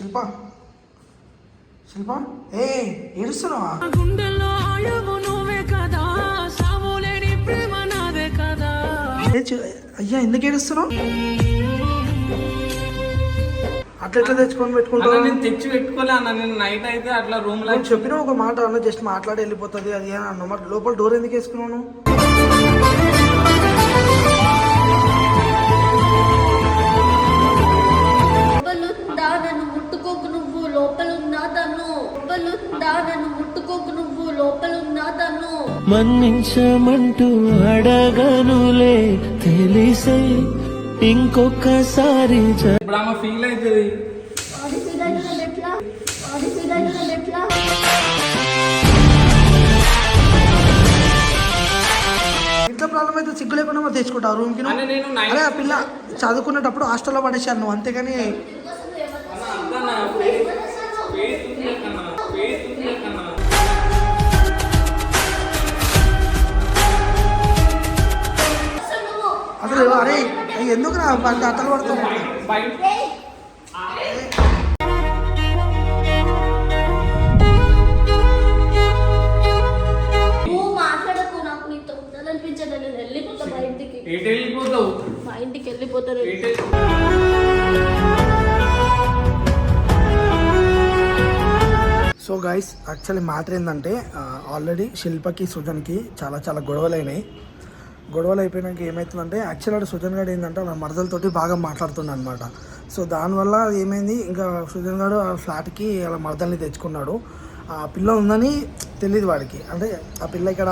శిల్ప? శిల్ప? ఏ ఏడుస్తున్నావా? గుండెల్లో ఆయువు నువ్వే కదా సాములేని ప్రేమ నాదే కదా. అయ్యా ఎందుకు ఏడుస్తున్నావు? అట్లా ఎట్లా తెచ్చుకొని అన్న పెట్టుకుంటావు నేను తెచ్చి పెట్టుకోలే అన్న నేను నైట్ అయితే అట్లా రూమ్లో చెప్పిన ఒక మాట అన్న జస్ట్ మాట్లాడి వెళ్ళిపోతుంది అది అని అన్న మరి లోపల డోర్ ఎందుకు వేసుకున్నాను లోపలుందా తను. మన్నించమంటూ అడగనులే తెలిసే ఇంకొకసారి జ- ఇప్పుడు ఆమె ఫీల్ అవుతుంది. ఇంట్లో ప్రాబ్లం అయితే సిగ్గు లేకుండా మరి తెచ్చుకుంటావు రూమ్కి అన్న నేను నైట్ అరే ఆ పిల్ల చదువుకునేటప్పుడు హాస్టల్లో పడేసాను నువ్వు అంతేగాని అన్న ఫేస్ ఫేస్ అరే ఎందుకు నా అంత అట్టలు పడుతుంది మా ఇంటికి. ఎటు సో గైస్ యాక్చువల్లీ మ్యాటర్ ఏంటంటే ఆల్రెడీ శిల్పకి సుజన్కి చాలా చాలా గొడవలు అయినాయి గొడవలు అయిపోయినాక ఏమవుతుందంటే యాక్చువల్ సుజన్ గారు ఏంటంటే వాళ్ళ మరదలతోటి బాగా మాట్లాడుతున్నాడు అనమాట సో దానివల్ల ఏమైంది ఇంకా సుజన్ గారు ఆ ఫ్లాట్కి వాళ్ళ మరదల్ని తెచ్చుకున్నాడు. ఆ పిల్ల ఉందని తెలియదు వాడికి. అంటే ఆ పిల్ల ఇక్కడ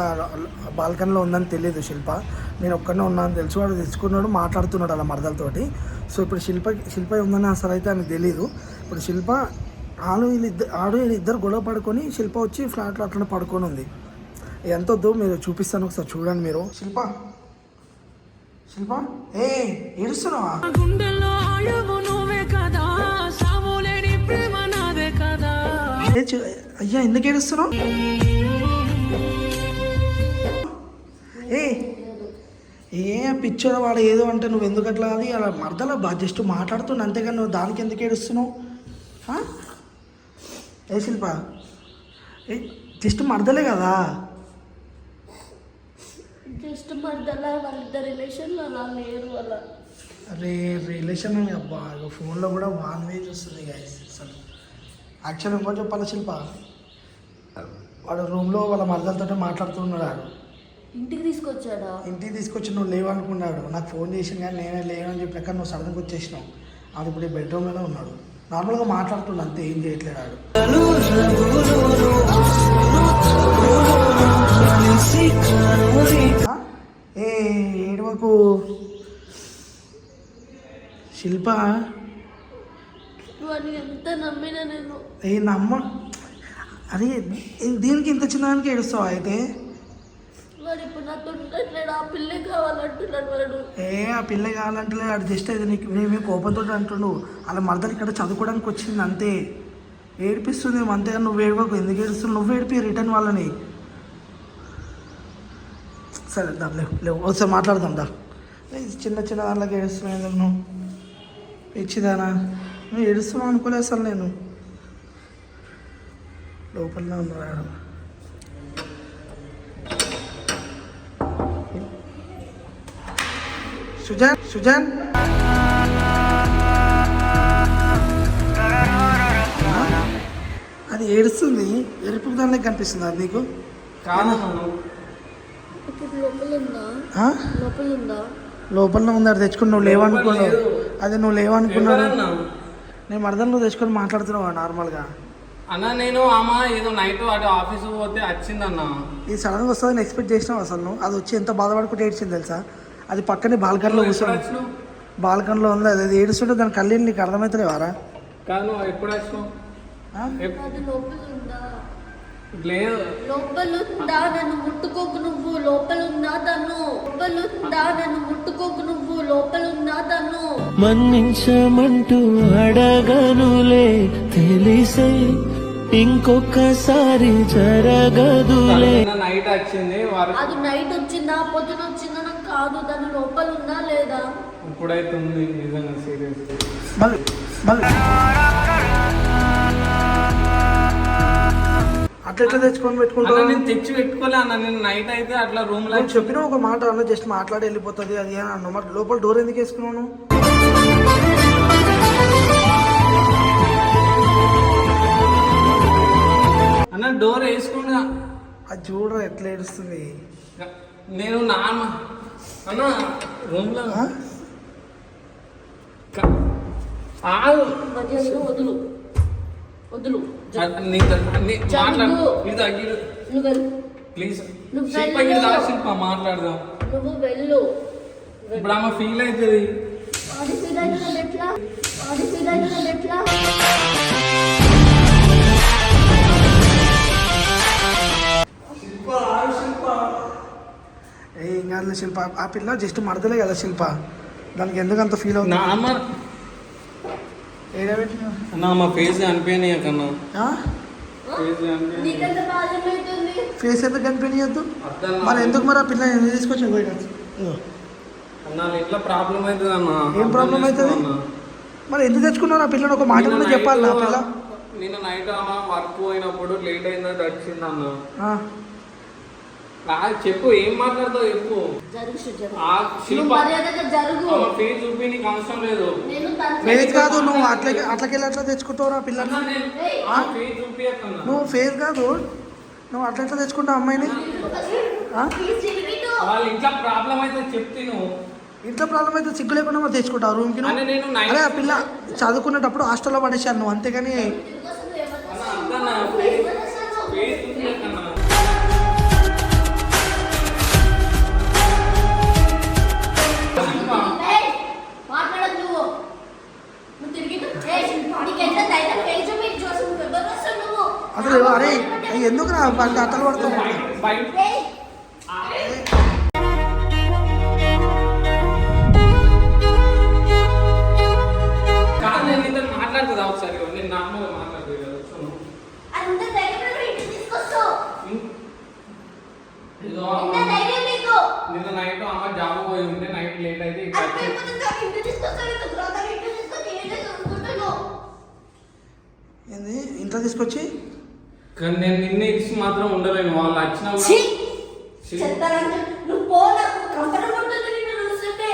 బాల్కనీలో ఉందని తెలియదు శిల్ప. నేను ఒక్కడనే ఉన్నాను తెలుసు వాడు తెచ్చుకున్నాడు మాట్లాడుతున్నాడు అలా మరదలతోటి. సో ఇప్పుడు శిల్ప శిల్ప ఉందని అసలు అయితే ఆయనకు తెలియదు ఇప్పుడు శిల్ప ఆడు వీళ్ళిద్దరు ఆడు వీళ్ళిద్దరు గొడవ పడుకొని శిల్ప వచ్చి ఫ్లాట్లో అట్లనే పడుకొని ఉంది. ఎంత వద్దు మీరు చూపిస్తాను ఒకసారి చూడండి మీరు. శిల్ప? శిల్ప? ఏ ఏడుస్తున్నావా? గుండెల్లో ఆయువు నువ్వే కదా సాములేని ప్రేమ నాదే కదా. ఏ చి- అయ్యా ఎందుకు ఏడుస్తున్నావు? ఏ ఏ పిచ్చోడ వాడు ఏదో అంటే నువ్వు ఎందుకు అట్లా అది? అలా మరదల బా జస్ట్ మాట్లాడుతున్నా అంతేగాని నువ్వు దానికి ఎందుకు ఏడుస్తున్నావు? ఏ శిల్ప? ఏ జస్ట్ మరదలే కదా. జస్ట్ మధ్యలో వాళ్ళిద్దరు రిలేషన్లో అలా లేరు అలా అరే రిలేషన్ అని అబ్బా ఫోన్లో కూడా వాన్ వేజ్ వస్తుంది అసలు యాక్చువల్ ఇంకో చెప్పాలి శిల్ప వాడు రూమ్లో వాళ్ళ మరదలతో మాట్లాడుతున్నాడు ఇంటికి తీసుకొచ్చాడా ఇంటికి తీసుకొచ్చి నువ్వు లేవనుకున్నాడు నాకు ఫోన్ చేసిన కానీ నేనే లేవని చెప్పినాక నువ్వు సడన్గా వచ్చేసినావు ఆడు ఇప్పుడు ఈ బెడ్రూమ్లోనే ఉన్నాడు నార్మల్గా మాట్లాడుతున్నాడు అంతే ఏం చేయట్లేదు ఆడు శిల్ప? ఎంత నమ్మినా నేను. ఏ నమ్మ. అరే దీనికి ఇంత చిన్నదానికి ఏడుస్తావా అయితే? ఏ ఆ పిల్ల కావాలంటే అది జస్ట్ అది నీకు నేమే కోపంతో అంటుండు అలా మరదలు ఇక్కడ చదువుకోవడానికి వచ్చింది అంతే. ఏడిపిస్తుంది అంతే నువ్వు ఏడవకు. ఎందుకు ఏడుస్తున్నావు? నువ్వు ఏడిపి రిటర్న్ వాళ్ళని. సరే దా లేవు లేవు ఒకసారి మాట్లాడదాం దా. చిన్న చిన్న దాంట్లోకి ఏడుస్తున్నావు ఎందుకు నువ్వు? ఇచ్చిదానా నువ్వు ఏడుస్తున్నావు అనుకోలే అసలు నేను. లోపలనే ఉన్నాడు సుజాన్ సుజాన్? అది ఏడుస్తుంది. ఎరుపు దానిలో కనిపిస్తుంది అది నీకు? కాదు ఇప్పుడు లోపల ఉందా ఆ? లోపల ఉందా లోపల ఉంది అది తెచ్చుకుని నువ్వు లేవనుకున్నావు. అదే నువ్వు లేవనుకున్నావు నేను మరదలు నువ్వు తెచ్చుకొని మాట్లాడుతున్నావు నార్మల్గా? అన్న నేను ఆమె ఏదో నైట్ అటు ఆఫీస్ పోతే వచ్చిందన్న ఇది సడన్గా వస్తుందని ఎక్స్పెక్ట్ చేసినావు అసలు నువ్వు? అది వచ్చి ఎంత బాధపడుకుంటే ఏడ్చింది తెలుసా? అది పక్కనే బాల్కనీలో కూర్చొని. బాల్కనీలో ఉంది అది ఏడుస్తుంటే దాని కళ్ళు నీకు అర్థమవుతలేవారా కాదు ఎప్పుడు వచ్చినావు ఆ? ఎప్- అది లోపల ఉందా లేదు. లోపలుందా నన్ను ముట్టుకోకు నువ్వు లోపలుందా తను. లోపలుందా నన్ను ముట్టుకోకు నువ్వు లోపలుందా తను. మన్నించమంటూ అడగనులే తెలిసే ఇంకొకసారి జరగదులే. నైట్ వచ్చింది అది నైట్ వచ్చిందా పొద్దున వచ్చిందా నాకు కాదు తను లోపల ఉందా లేదా? ఇప్పుడైతే ఉంది నిజంగా సీరియస్ మళ్ళీ మళ్ళీ. అట్లా ఎట్లా తెచ్చుకొని అన్న పెట్టుకుంటావు నేను తెచ్చి పెట్టుకోలే అన్న. నేను నైట్ అయితే అట్లా రూమ్లో చెప్పిన ఒక మాట అన్న జస్ట్ మాట్లాడి వెళ్ళిపోతుంది అది అని అన్నావు. మరి లోపల డోర్ ఎందుకు వేసుకున్నావు నువ్వు? అన్న డోర్ వేసుకున్నా అది చూడరా ఎట్లా ఏడుస్తుంది? నేను నాన్న అన్న. రూమ్లో. వదులు. వదులు. ప్లీజ్. శిల్ప మాట్లాడదాం. నువ్వు వెళ్ళు. ఇప్పుడు ఆమె ఫీల్ అవుతుంది అది ఫీల్ అవుతున్నది ఎట్లా అది ఫీల్ అవుతున్నది ఎట్లా ఏం కాదులే శిల్ప. ఆ పిల్ల జస్ట్ మడతలే కదా శిల్ప. దానికి ఎందుకు అంత ఫీల్ అవుతుంది? నా అమ్మ ఏడబెట్టినా అన్న మా ఫేస్ అనిపోయినాయి కన్నా. ఆ? ఫేస్ ఎందుకు కనిపించద్దు. మరి ఎందుకు మరి ఆ పిల్ల ఎందుకు తీసుకొచ్చి అన్న ఎట్లా ప్రాబ్లం అవుతుంది అన్న. ఏం problem అవుతుంది? మరి ఎందుకు తెచ్చుకున్నావు ఆ పిల్లని? ఒక మాట చెప్పాలి నా పిల్ల. నిన్న నైట్ అన్న వర్క్ పోయినప్పుడు లేట్ అయిందని వచ్చింది అన్న. చెప్పు ఏం మాట్లాడతావు చెప్పు. చూపి నీకు అవసరం లేదు. ఫేస్ కాదు నువ్వు అట్లా అట్లకెళ్ళి అట్లా తెచ్చుకుంటావు చూపియకన్నా నువ్వు ఫేస్ కాదు. నువ్వు అట్లా ఎట్లా తెచ్చుకుంటావు అమ్మాయిని? ఆ? ప్లీజ్ చిరిగిటు వాళ్ళ ఇంట్లో ప్రాబ్లం అయితే చెప్తే నువ్వు ఇంట్లో ప్రాబ్లం అయితే సిగ్గు లేకుండా మరి తెచ్చుకుంటావు రూమ్కి అరే ఆ పిల్ల చదువుకునేటప్పుడు హాస్టల్లో పడేసాను నువ్వు అంతేగాని అసలు అరే ఎందుకు నా వాళ్ళకి అత్తలు ఇంట్లో తీసుకొచ్చి? కానీ నేను నిన్న ఇచ్చి మాత్రం ఉండలేను. వాళ్ళు వచ్చినా! చెప్తానంటే నువ్వు పో నాకు కంఫర్టబుల్ ఉంటుంది నిన్ను చూస్తుంటే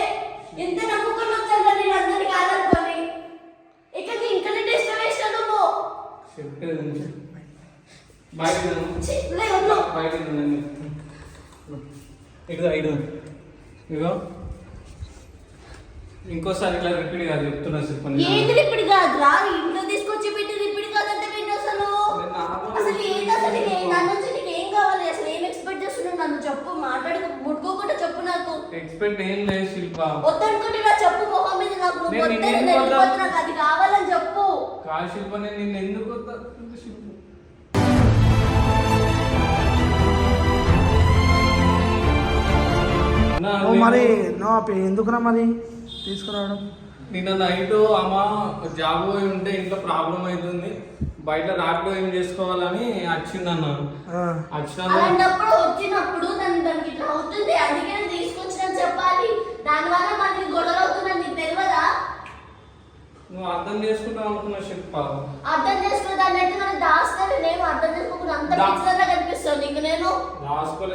ఎంత నమ్ముకొని వచ్చాను నేను అందరినీ కాదనుకొని? ఇక్కడ వేసాను చెప్పేది. బయట ఇంకోసారి ఇట్లా రిపీట్ కాదు చెప్తున్నా చెప్పండి ఏంటి ఇప్పుడు కాదు రా ఇంట్లో తీసుకొచ్చి పెట్టింది అసలు ఏంటి అసలు నీకు నా నుంచి నీకు ఏం కావాలి? అసలు ఏం ఎక్స్పెక్ట్ చేస్తున్నావు? నన్ను చెప్పు మాట్లాడు ముట్టుకోకుండా చెప్పు నాకు. ఎక్స్పెక్ట్ ఏం లేదు శిల్ప. వద్దనుకుంటే నా చెప్పు మొహం మీద నాకు. నువ్వు నేను వద్దని నిన్ను నేను వద్దా- వెళ్ళిపోతున్నా, నాకు అది కావాలని చెప్పు. కాదు శిల్ప నేను నిన్ను ఎందుకు వద్దా- శిల్ప? అన్నా, నువ్వు మరి నేను- నువ్వు ఆ పి- ఎందుకురా మరి తీసుకురావడం? నిన్న నైట్ అమ్మ జాబ్ పోయి ఉంటే ఇంట్లో ప్రాబ్లం అవుతుంది. బయట రాట్లో ఏం చేసుకోవాలని వచ్చిందన్న వచ్చినప్పుడు దాన్ని దానికి ఇట్లా అవుతుంది అందుకే తీసుకొచ్చిన చెప్పాలి. దానివల్ల మనకి గొడవ అవుతుందని నీకు తెలియదా? నువ్వు అర్థం చేసుకుంటావు అనుకున్న శిల్ప. అర్థం అంటే మనం దాస్తాను నేను అర్థం చేసుకోకుండా అంత దా- పిచ్చిగా కనిపిస్తాను నీకు నేను.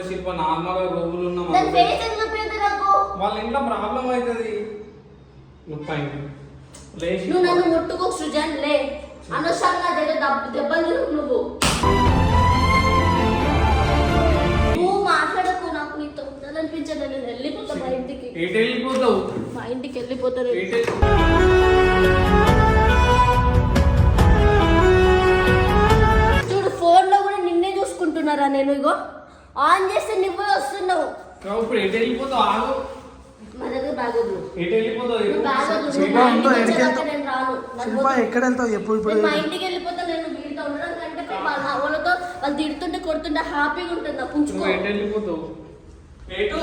శిల్ప నార్మల్గా రోజులు ఉన్నాం దాని అంతే. ఫేస్ ఎందుకు చూపించదు నాకు? వాళ్ళ ఇంట్లో ప్రాబ్లం అవుతుంది. ముప్పై నువ్వు నన్ను ముట్టుకో సృజన్ లే. అనవసరంగా నా దెబ్బ దెబ్బలు నువ్వు. నువ్వు మాట్లాడకు నాకు నీతో ఉండాలనిపించదు. నేను వెళ్ళిపోతా మా ఇంటికి. ఎటు వెళ్ళిపోతావు? మా ఇంటికి వెళ్ళిపోతాను ఎటు చూడు ఫోన్లో కూడా నిన్నే చూసుకుంటున్నారా నేను ఇగో? ఆన్ చేస్తే నువ్వే వస్తున్నావు. కావు, ఇప్పుడు ఎటు వెళ్ళిపోతావు? ఆగు. మా దగ్గర బ్యాగ్ వద్దు ఎటు వెళ్ళిపోతావు? నువ్వు మా ఇంటికి వచ్చేదాకా నేను రాను. శిల్ప. ఎక్కడ వెళ్తావు ఎప్పుడు ఇప్పుడు? నేను మా ఇంటికి వెళ్ళిపోతా నేను వీడితో ఉండడం కంటే పోయి వాళ్ళ వాళ్ళతో వాళ్ళు తిడుతుంటే కొడుతుంటే హ్యాపీగా ఉంటుంది. నా ఎటు వెళ్ళిపోతావు? ఎటు?